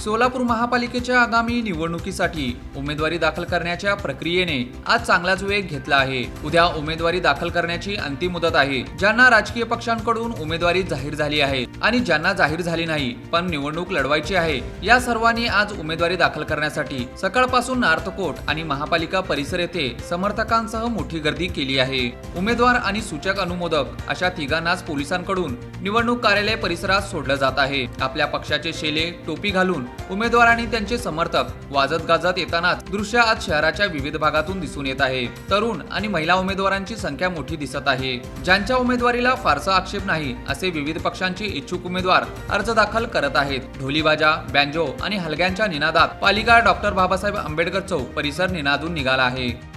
सोलापूर महापालिकेच्या आगामी निवडणुकीसाठी उमेदवारी दाखल करण्याच्या प्रक्रियेने आज चांगलाच वेग घेतला आहे. उद्या उमेदवारी दाखल करण्याची अंतिम मुदत आहे. ज्यांना राजकीय पक्षांकडून उमेदवारी जाहीर झाली आहे आणि ज्यांना जाहीर झाली नाही पण निवडणूक लढवायची आहे या सर्वांनी आज उमेदवारी दाखल करण्यासाठी सकाळपासून नार्थकोट आणि महापालिका परिसर येथे समर्थकांसह मोठी गर्दी केली आहे. उमेदवार आणि सूचक अनुमोदक अशा तिघांनाच पोलिसांकडून निवडणूक कार्यालय परिसरात सोडलं जात आहे. आपल्या पक्षाचे शेले टोपी घालून उमेदवार आणि त्यांचे समर्थक वाजत गाजत येतानाच दृश्य आज शहराच्या विविध भागातून दिसून येत आहे. तरुण आणि महिला उमेदवारांची संख्या मोठी दिसत आहे. ज्यांच्या उमेदवारीला फारसा आक्षेप नाही असे विविध पक्षांचे इच्छुक उमेदवार अर्ज दाखल करत आहेत. ढोलीबाजा बँजो आणि हलग्यांच्या निनादात पालिका डॉक्टर बाबासाहेब आंबेडकर चौक परिसर निनादून निघाला आहे.